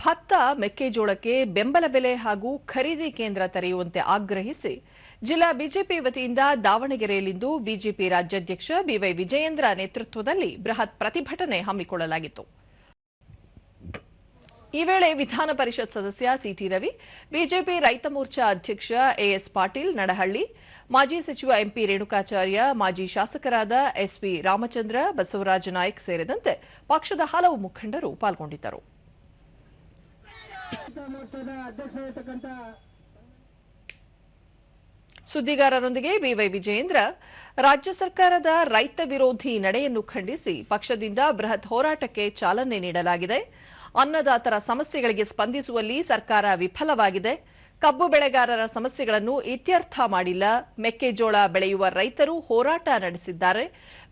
ಭತ್ತ, ಮೆಕ್ಕೆಜೋಳಕ್ಕೆ ಬೆಂಬಲ ಬೆಲೆ ಹಾಗೂ ಖರೀದಿ ಕೇಂದ್ರ ತೆರೆಯುವಂತೆ ಆಗ್ರಹಿಸಿ ಜಿಲ್ಲಾ ಬಿಜೆಪಿ ವತಿಯಿಂದ ದಾವಣಗೆರೆಯಲ್ಲಿಂದು ಬಿಜೆಪಿ ರಾಜ್ಯಾಧ್ಯಕ್ಷ ಬಿವೈ ವಿಜಯೇಂದ್ರ ನೇತೃತ್ವದಲ್ಲಿ ಬೃಹತ್ ಪ್ರತಿಭಟನೆ ಹಮ್ಮಿಕೊಳ್ಳಲಾಗಿತ್ತು. ಈ ವೇಳೆ ವಿಧಾನ ಪರಿಷತ್ ಸದಸ್ಯ ಸಿಟಿ ರವಿ, ಬಿಜೆಪಿ ರೈತ ಮೋರ್ಚಾ ಅಧ್ಯಕ್ಷ ಎಎಸ್ ಪಾಟೀಲ್ ನಡಹಳ್ಳಿ, ಮಾಜಿ ಸಚಿವ ಎಂಪಿ ರೇಣುಕಾಚಾರ್ಯ, ಮಾಜಿ ಶಾಸಕರಾದ ಎಸ್ವಿ ರಾಮಚಂದ್ರ, ಬಸವರಾಜ ನಾಯ್ಕ್ ಸೇರಿದಂತೆ ಪಕ್ಷದ ಹಲವು ಮುಖಂಡರು ಪಾಲ್ಗೊಂಡಿದ್ದರು. ಸುದ್ದಿಗಾರರೊಂದಿಗೆ ಬಿವೈ ವಿಜಯೇಂದ್ರ. ರಾಜ್ಯ ಸರ್ಕಾರದ ರೈತ ವಿರೋಧಿ ನಡೆಯನ್ನು ಖಂಡಿಸಿ ಪಕ್ಷದಿಂದ ಬೃಹತ್ ಹೋರಾಟಕ್ಕೆ ಚಾಲನೆ ನೀಡಲಾಗಿದೆ. ಅನ್ನದಾತರ ಸಮಸ್ಯೆಗಳಿಗೆ ಸ್ಪಂದಿಸುವಲ್ಲಿ ಸರ್ಕಾರ ವಿಫಲವಾಗಿದೆ. ಕಬ್ಬು ಬೆಳೆಗಾರರ ಸಮಸ್ಯೆಗಳನ್ನು ಇತ್ಯರ್ಥ ಮಾಡಿಲ್ಲ. ಮೆಕ್ಕೆಜೋಳ ಬೆಳೆಯುವ ರೈತರು ಹೋರಾಟ ನಡೆಸಿದ್ದಾರೆ.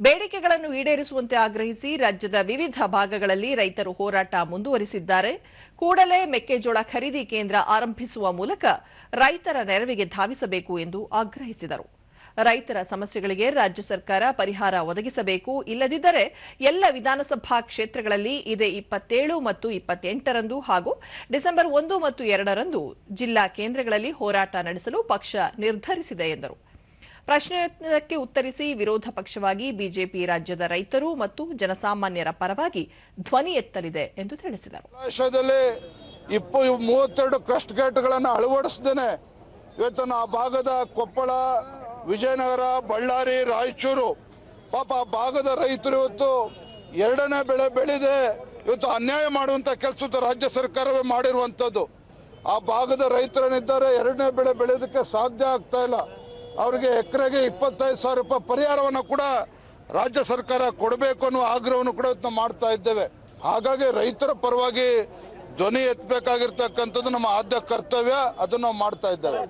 ಬೇಡಿಕೆಗಳನ್ನು ಈಡೇರಿಸುವಂತೆ ಆಗ್ರಹಿಸಿ ರಾಜ್ಯದ ವಿವಿಧ ಭಾಗಗಳಲ್ಲಿ ರೈತರು ಹೋರಾಟ ಮುಂದುವರಿಸಿದ್ದಾರೆ. ಕೂಡಲೇ ಮೆಕ್ಕೆಜೋಳ ಖರೀದಿ ಕೇಂದ್ರ ಆರಂಭಿಸುವ ಮೂಲಕ ರೈತರ ನೆರವಿಗೆ ಧಾವಿಸಬೇಕು ಎಂದು ಆಗ್ರಹಿಸಿದರು. ರೈತರ ಸಮಸ್ಯೆಗಳಿಗೆ ರಾಜ್ಯ ಸರ್ಕಾರ ಪರಿಹಾರ ಒದಗಿಸಬೇಕು. ಇಲ್ಲದಿದ್ದರೆ ಎಲ್ಲ ವಿಧಾನಸಭಾ ಕ್ಷೇತ್ರಗಳಲ್ಲಿ ಇದೇ ಇಪ್ಪತ್ತೇಳು ಮತ್ತು ಇಪ್ಪತ್ತೆಂಟರಂದು ಹಾಗೂ ಡಿಸೆಂಬರ್ ಒಂದು ಮತ್ತು ಎರಡರಂದು ಜಿಲ್ಲಾ ಕೇಂದ್ರಗಳಲ್ಲಿ ಹೋರಾಟ ನಡೆಸಲು ಪಕ್ಷ ನಿರ್ಧರಿಸಿದೆ ಎಂದರು. ಪ್ರಶ್ನೆಯೊಂದಕ್ಕೆ ಉತ್ತರಿಸಿ ವಿರೋಧ ಪಕ್ಷವಾಗಿ ಬಿಜೆಪಿ ರಾಜ್ಯದ ರೈತರು ಮತ್ತು ಜನಸಾಮಾನ್ಯರ ಪರವಾಗಿ ಧ್ವನಿ ಎತ್ತಲಿದೆ ಎಂದು ತಿಳಿಸಿದರು. ಮೂವತ್ತೆರಡು ಕ್ರಸ್ಟ್ ಗೇಟ್ಗಳನ್ನು ಅಳವಡಿಸ್ದೇನೆ. ಇವತ್ತು ಆ ಭಾಗದ ಕೊಪ್ಪಳ ವಿಜಯನಗರ, ಬಳ್ಳಾರಿ, ರಾಯಚೂರು. ಪಾಪ ಭಾಗದ ರೈತರು ಇವತ್ತು ಎರಡನೇ ಬೆಳೆ ಬೆಳೆದೆ. ಇವತ್ತು ಅನ್ಯಾಯ ಮಾಡುವಂತ ಕೆಲಸದ ರಾಜ್ಯ ಸರ್ಕಾರವೇ ಮಾಡಿರುವಂಥದ್ದು ಆ ಭಾಗದ ರೈತರೇನಿದ್ದಾರೆ, ಎರಡನೇ ಬೆಳೆ ಬೆಳೆಯೋದಕ್ಕೆ ಸಾಧ್ಯ ಆಗ್ತಾ ಇಲ್ಲ. ಅವರಿಗೆ ಎಕರೆಗೆ ಇಪ್ಪತ್ತೈದು ಸಾವಿರ ರೂಪಾಯಿ ಪರಿಹಾರವನ್ನು ಕೂಡ ರಾಜ್ಯ ಸರ್ಕಾರ ಕೊಡಬೇಕು ಅನ್ನೋ ಆಗ್ರಹವನ್ನು ಕೂಡ ಇವತ್ತು ಮಾಡ್ತಾ ಇದ್ದೇವೆ. ಹಾಗಾಗಿ ರೈತರ ಪರವಾಗಿ ಧ್ವನಿ ಎತ್ತಬೇಕಾಗಿರ್ತಕ್ಕಂಥದ್ದು ನಮ್ಮ ಆದ್ಯ ಕರ್ತವ್ಯ, ಅದನ್ನು ನಾವು ಮಾಡ್ತಾ ಇದ್ದೇವೆ.